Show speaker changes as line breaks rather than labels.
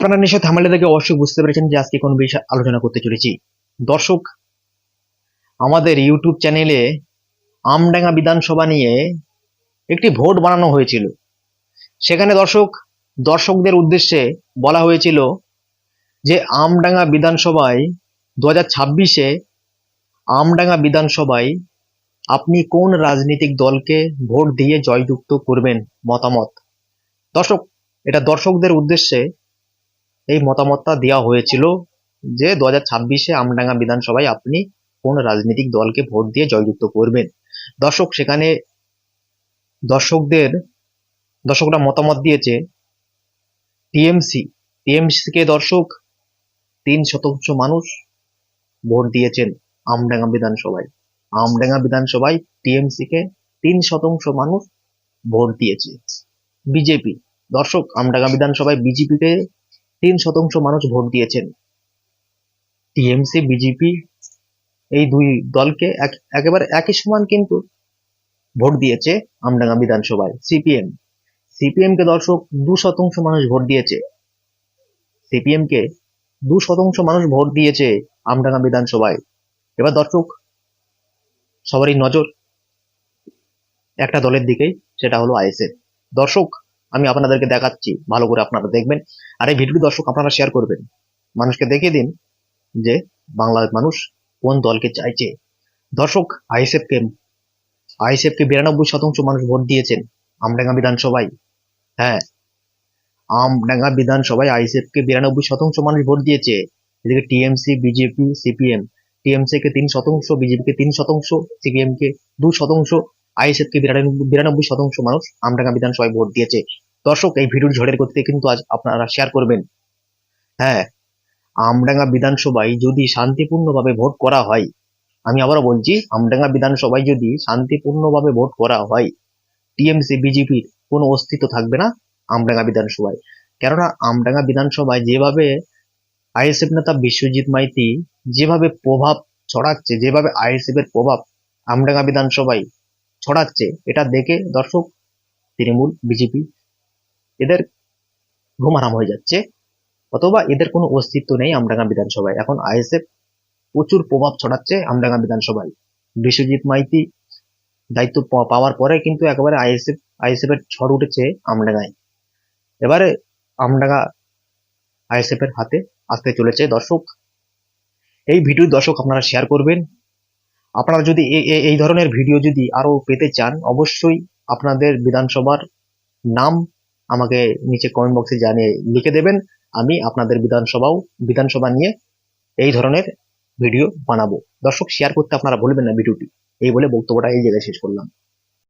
আপনারা নিশ্চয় থামালে থেকে অবশ্যই বুঝতে পেরেছেন যে আজকে কোন বিষয় আলোচনা করতে চলেছি। দর্শক, আমাদের ইউটিউব চ্যানেলে আমডাঙ্গা বিধানসভা নিয়ে একটি ভোট বানানো হয়েছিল। সেখানে দর্শক, দর্শকদের উদ্দেশ্যে বলা হয়েছিল যে আমডাঙ্গা বিধানসভায় দু হাজার ছাব্বিশে আমডাঙ্গা বিধানসভায় আপনি কোন রাজনৈতিক দলকে ভোট দিয়ে জয়যুক্ত করবেন মতামত? দর্শক, এটা দর্শকদের উদ্দেশ্যে এই মতামতটা দেওয়া হয়েছিল যে দু হাজার ছাব্বিশে আমডাঙ্গা বিধানসভায় আপনি কোন রাজনৈতিক দলকে ভোট দিয়ে জয়যুক্ত করবেন। দর্শক, সেখানে দর্শকদের, দর্শকরা মতামত দিয়েছে, টিএমসি টিএমসি কে দর্শক তিন শতাংশ মানুষ ভোট দিয়েছেন আমডাঙ্গা বিধানসভায়। আমডাঙ্গা বিধানসভায় টিএমসি কে তিন শতাংশ মানুষ ভোট দিয়েছে। বিজেপি, দর্শক, আমডাঙ্গা বিধানসভায় বিজেপিকে তিন শতাংশ মানুষ ভোট দিয়েছেন। টিএমসি, বিজেপি, এই দুই দলকে একেবারে একই সমান কিন্তু ভোট দিয়েছে আমডাঙ্গা বিধানসভায়, সিপিএম। সিপিএম কে দর্শক দু শতাংশ মানুষ ভোট দিয়েছে। সিপিএম কে দু শতাংশ মানুষ ভোট দিয়েছে আমডাঙ্গা বিধানসভায়। এবার দর্শক, সবারই নজর একটা দলের দিকেই, সেটা হলো আইএসএফ। দর্শক আমি আপনাদেরকে দেখাচ্ছি, ভালো করে আপনারা দেখবেন। আর এই ভিডিওটি দর্শক আপনারা শেয়ার করবেন। মানুষকে দেখিয়ে দিন যে বাংলার মানুষ কোন দলকে চাইছে। দর্শক আইএসএফ কে আইএসএফ কে বিরানব্বই শতাংশ মানুষ ভোট দিয়েছেন আমডাঙ্গা বিধানসভায়। হ্যাঁ আমডাঙ্গা বিধানসভায় আইএসএফ কে বিরানব্বই শতাংশ মানুষ ভোট দিয়েছে। এদিকে টিএমসি, বিজেপি, সিপিএম। টিএমসি কে তিন শতাংশ বিজেপি কে তিন শতাংশ সিপিএম কে দু শতাংশ আইএসএফ কে বিরানব্বই বিরানব্বই শতাংশ মানুষ আমডাঙ্গা বিধানসভায় ভোট দিয়েছে। দর্শক, এই ভিডিওর ঝড়ের গতিতে কিন্তু আজ আপনারা শেয়ার করবেন। হ্যাঁ আমডাঙ্গা বিধানসভায় যদি শান্তিপূর্ণভাবে ভোট করা হয়, আমি আবারও বলছি, আমডাঙ্গা বিধানসভায় যদি শান্তিপূর্ণভাবে ভোট করা হয়, টিএমসি বিজেপির কোনো অস্তিত্ব থাকবে না আমডাঙ্গা বিধানসভায়। কেননা, আমডাঙ্গা বিধানসভায় যেভাবে আইএসএফ নেতা বিশ্বজিৎ মাইতি যেভাবে প্রভাব ছড়াচ্ছে, যেভাবে আইএসএফ এর প্রভাব আমডাঙ্গা বিধানসভায় ছড়াচ্ছে। এটা দেখে দর্শক, তৃণমূল, বিজেপি, এদের ঘুম আরাম হয়ে যাচ্ছে। অথবা এদের কোনো অস্তিত্ব নেই আমডাঙ্গা বিধানসভায়। এখন আইএসএফ প্রচুর প্রভাব ছড়াচ্ছে আমডাঙ্গা বিধানসভায়। বিশ্বজিৎ মাইতি দায়িত্ব পাওয়ার পরে কিন্তু একেবারে আইএসএফ আইএসএফ এর ঝড় উঠেছে আমডাঙ্গায়। এবারে আমডাঙ্গা আইএসএফ এর হাতে আসতে চলেছে দর্শক। এই ভিডিও দর্শক আপনারা শেয়ার করবেন। আপনারা যদি এই ধরনের ভিডিও যদি আরও পেতে চান, অবশ্যই আপনাদের বিধানসভার নাম আমাকে নিচে কমেন্ট বক্সে জানিয়ে লিখে দেবেন। আমি আপনাদের বিধানসভাও, বিধানসভা নিয়ে এই ধরনের ভিডিও বানাবো। দর্শক শেয়ার করতে আপনারা বলবেন না ভিডিওটি এই বলে বক্তব্যটা এই জায়গায় শেষ করলাম।